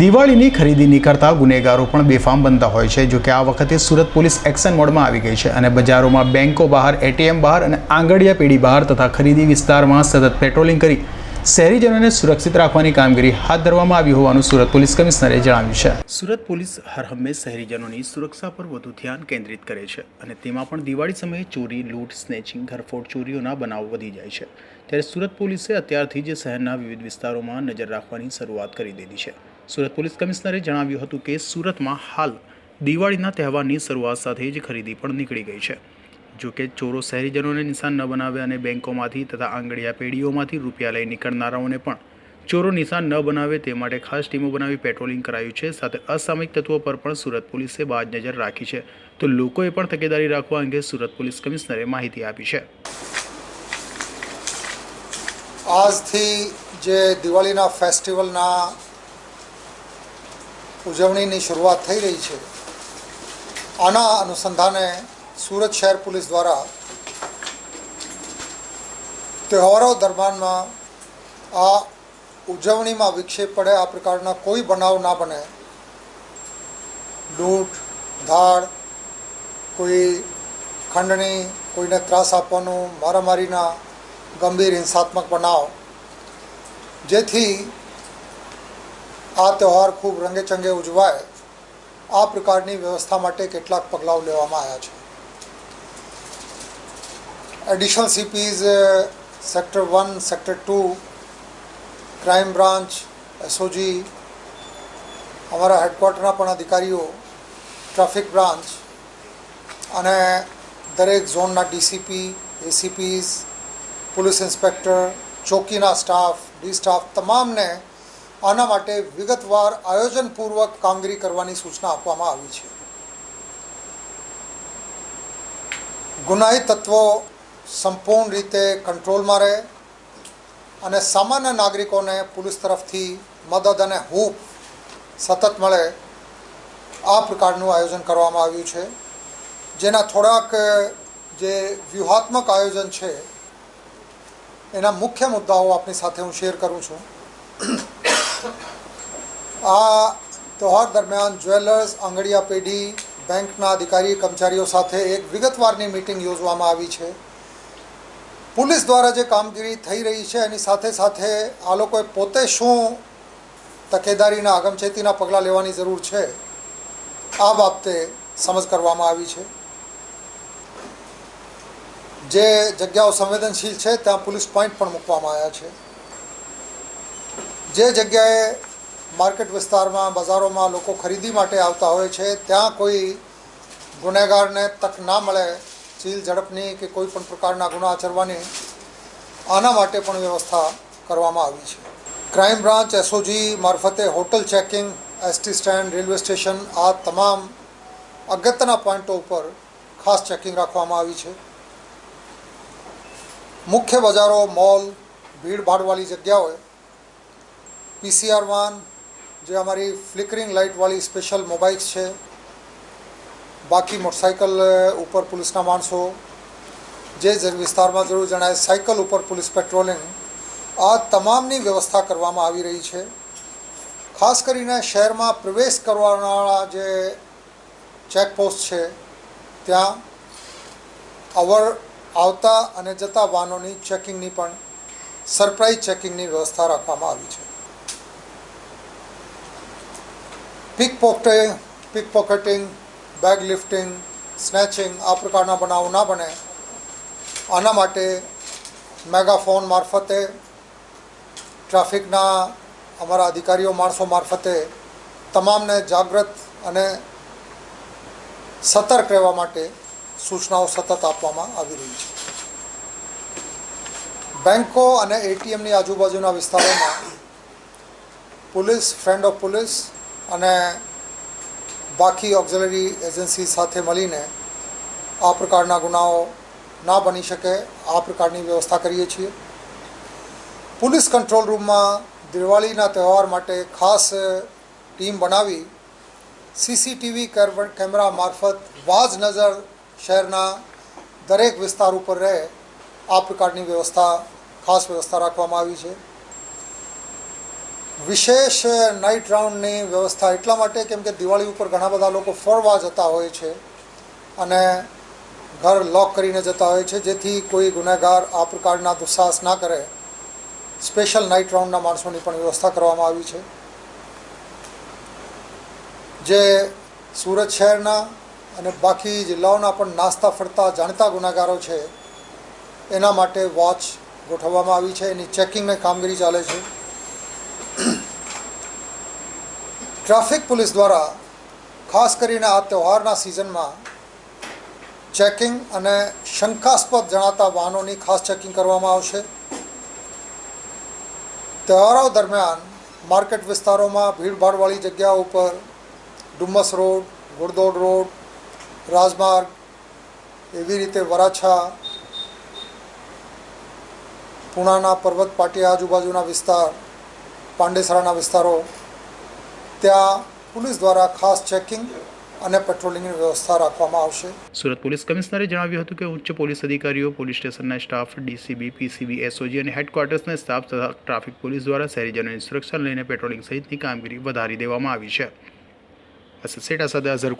દિવાળીની ખરીદીની કરતા ગુનેગારો પણ બેફામ બનતા હોય છે જો કે આ વખતે સુરત પોલીસ એક્શન મોડમાં આવી ગઈ છે અને બજારોમાં બેન્કો બહાર, એટીએમ બહાર અને આંગડિયા પેઢી બહાર તથા ખરીદી વિસ્તારમાં સતત પેટ્રોલિંગ કરી શહેરીજનોને સુરક્ષિત રાખવાની કામગીરી હાથ ધરવામાં આવી હોવાનું સુરત પોલીસ કમિશનરે જણાવ્યું છે. સુરત પોલીસ હર હંમેશ શહેરીજનોની સુરક્ષા પર વધુ ધ્યાન કેન્દ્રિત કરે છે અને તેમાં પણ દિવાળી સમયે ચોરી, લૂંટ, સ્નેચિંગ, ઘરફોડ ચોરીઓના બનાવો વધી જાય છે. ત્યારે સુરત પોલીસે અત્યારથી જ શહેરના વિવિધ વિસ્તારોમાં નજર રાખવાની શરૂઆત કરી દીધી છે. સુરત પોલીસ કમિશનરે જણાવ્યું હતું કે સુરતમાં હાલ દિવાળીના તહેવારની શરૂઆત સાથે જ ખરીદી પણ નીકળી ગઈ છે. જો કે ચોરો શહેરીજનોને નિશાન ન બનાવે અને બેંકોમાંથી તથા આંગળીયા પેઢીઓમાંથી રૂપિયા લઈ નીકળનારાઓને પણ ચોરો નિશાન ન બનાવે તે માટે ખાસ ટીમો બનાવી પેટ્રોલિંગ કરાયું છે. સાથે અસામયિક તત્વો પર પણ સુરત પોલીસે બાજ નજર રાખી છે. તો લોકોએ પણ તકેદારી રાખવા અંગે સુરત પોલીસ કમિશનરે માહિતી આપી છે. આજથી જે દિવાળીના ફેસ્ટિવલના ઉજવણીની શરૂઆત થઈ રહી છે. આના અનુસંધાને સુરત શહેર પોલીસ દ્વારા તહેવારો દરમિયાનમાં આ ઉજવણીમાં વિક્ષેપ પડે, આ પ્રકારના કોઈ બનાવ ના બને. લૂંટ, ધાડ, કોઈ ખંડણી, કોઈને ત્રાસ આપવાનું, મારામારીના ગંભીર હિંસાત્મક બનાવ. જેથી આ તહેવાર ખૂબ રંગેચંગે ઉજવાય. આ પ્રકારની વ્યવસ્થા માટે કેટલાક પગલાઓ લેવામાં આવ્યા છે. Additional CPs sector one sector two crime branch SOG અમારા હેડક્વાર્ટરના પણ અધિકારીઓ ટ્રાફિક બ્રાન્ચ અને દરેક ઝોનના ડીસીપી એસીપીઝ પોલીસ ઇન્સ્પેક્ટર ચોકીના સ્ટાફ ડી સ્ટાફ તમામને આના માટે વિગતવાર આયોજનપૂર્વક કામગીરી કરવાની સૂચના આપવામાં આવી છે. ગુનાહી તત્વો સંપૂર્ણ રીતે કંટ્રોલમાં રહે અને સામાન્ય નાગરિકોને પોલીસ તરફથી મદદ અને હૂફ સતત મળે આ પ્રકારનું આયોજન કરવામાં આવ્યું છે. જેના થોડાક જે વ્યૂહાત્મક આયોજન છે, એના મુખ્ય મુદ્દાઓ આપની સાથે હું શેર કરું છું. આ તહેવાર દરમિયાન જ્વેલર્સ, આંગળીયા પેઢી, બેંકના અધિકારી, કર્મચારીઓ સાથે એક વિગતવારની મિટિંગ યોજવામાં આવી છે. પોલીસ દ્વારા જે કામગીરી થઈ રહી છે, એની સાથે સાથે આ લોકોએ પોતે શું તકેદારીના આગમચેતીના પગલાં લેવાની જરૂર છે, આ બાબતે સમજ કરવામાં આવી છે. જે જગ્યાઓ સંવેદનશીલ છે, ત્યાં પોલીસ પોઈન્ટ પણ મૂકવામાં આવ્યા છે. જે જગ્યાએ માર્કેટ વિસ્તારમાં, બજારોમાં લોકો ખરીદી માટે આવતા હોય છે, ત્યાં કોઈ ગુનેગારને તક ના મળે, ચીલ ઝડપની કે કોઈ પણ પ્રકારના ગુના આચરવાની, આના માટે પણ વ્યવસ્થા કરવામાં આવી છે. ક્રાઇમ બ્રાન્ચ એસઓજી મારફતે hotel checking ST stand, railway station, આ તમામ અગત્યના પોઈન્ટો ઉપર ખાસ ચેકિંગ રાખવામાં આવી છે. મુખ્ય બજારો, મોલ, ભીડભાડવાળી જગ્યાઓએ પીસીઆર વાન, જે અમારી ફ્લિકરિંગ લાઇટવાળી સ્પેશિયલ મોબાઈલ્સ છે, બાકી મોટરસાઇકલ ઉપર પોલીસના માણસો, જે વિસ્તારમાં જરૂર જણાય, સાયકલ ઉપર પોલીસ પેટ્રોલિંગ, આ તમામની વ્યવસ્થા કરવામાં આવી રહી છે. ખાસ કરીને શહેરમાં પ્રવેશ કરવાના જે ચેકપોસ્ટ છે, ત્યાં અવર આવતા અને જતા વાહનોની ચેકિંગની પણ સરપ્રાઇઝ ચેકિંગની વ્યવસ્થા રાખવામાં આવી છે. Pick pickpocketing pick pocketing bag lifting snatching આ પ્રકારના બનાવો ના બને. આના માટે મેગાફોન મારફતે, ટ્રાફિકના અમારા અધિકારીઓ માણસો મારફતે તમામને જાગૃત અને સતર્ક રહેવા માટે સૂચનાઓ સતત આપવામાં આવી રહી છે. બેન્કો અને એટીએમની આજુબાજુના વિસ્તારોમાં પોલીસ ફ્રેન્ડ ઓફ પોલીસ અને બાકી ઓક્ઝલરી એજન્સી સાથે મળીને આ પ્રકારના ગુનાઓ ના બની શકે, આ પ્રકારની વ્યવસ્થા કરીએ છીએ. પોલીસ કંટ્રોલ રૂમમાં દિવાળીના તહેવાર માટે ખાસ ટીમ બનાવી સીસીટીવી કેમેરા મારફત વાજ નજર શહેરના દરેક વિસ્તાર ઉપર રહે, આ પ્રકારની વ્યવસ્થા, ખાસ વ્યવસ્થા રાખવામાં આવી છે. વિશેષ નાઇટ રાઉન્ડની વ્યવસ્થા એટલા માટે કેમ કે દિવાળી ઉપર ઘણા બધા લોકો ફરવા જતા હોય છે અને ઘર લોક કરીને જતા હોય છે, જેથી કોઈ ગુનેગાર આ પ્રકારના દુસ્સાહસ ના કરે. સ્પેશિયલ નાઇટ રાઉન્ડના માણસોની પણ વ્યવસ્થા કરવામાં આવી છે. જે સુરત શહેરના અને બાકી જિલ્લાઓના પણ નાસ્તા ફરતા જાણતા ગુનેગારો છે, એના માટે વોચ ગોઠવવામાં આવી છે. એની ચેકિંગની કામગીરી ચાલે છે. ટ્રાફિક પોલીસ દ્વારા ખાસ કરીને આ તહેવારના સિઝનમાં ચેકિંગ અને શંકાસ્પદ જણાતા વાહનોની ખાસ ચેકિંગ કરવામાં આવશે. તહેવારો દરમિયાન માર્કેટ વિસ્તારોમાં ભીડભાડવાળી જગ્યાઓ ઉપર ડુમ્મસ રોડ, ગુડદોડ રોડ, રાજમાર્ગ એવી રીતે વરાછા, પૂણાના પર્વત પાટી આજુબાજુના વિસ્તાર, પાંડેસરાના વિસ્તારો ત્યાં પોલીસ દ્વારા ખાસ ચેકિંગ અને પેટ્રોલિંગની વ્યવસ્થા રાખવામાં આવશે. સુરત પોલીસ કમિશનરે જણાવ્યું હતું કે ઉચ્ચ પોલીસ અધિકારીઓ, પોલીસ સ્ટેશનના સ્ટાફ, ડીસીબી, પીસીબી, એસઓજી અને હેડક્વાર્ટર્સના સ્ટાફ તથા ટ્રાફિક પોલીસ દ્વારા શહેરીજનોની સુરક્ષા લઈને પેટ્રોલિંગ સહિતની કામગીરી વધારી દેવામાં આવી છે. અસદ સેટા સાથે અઝર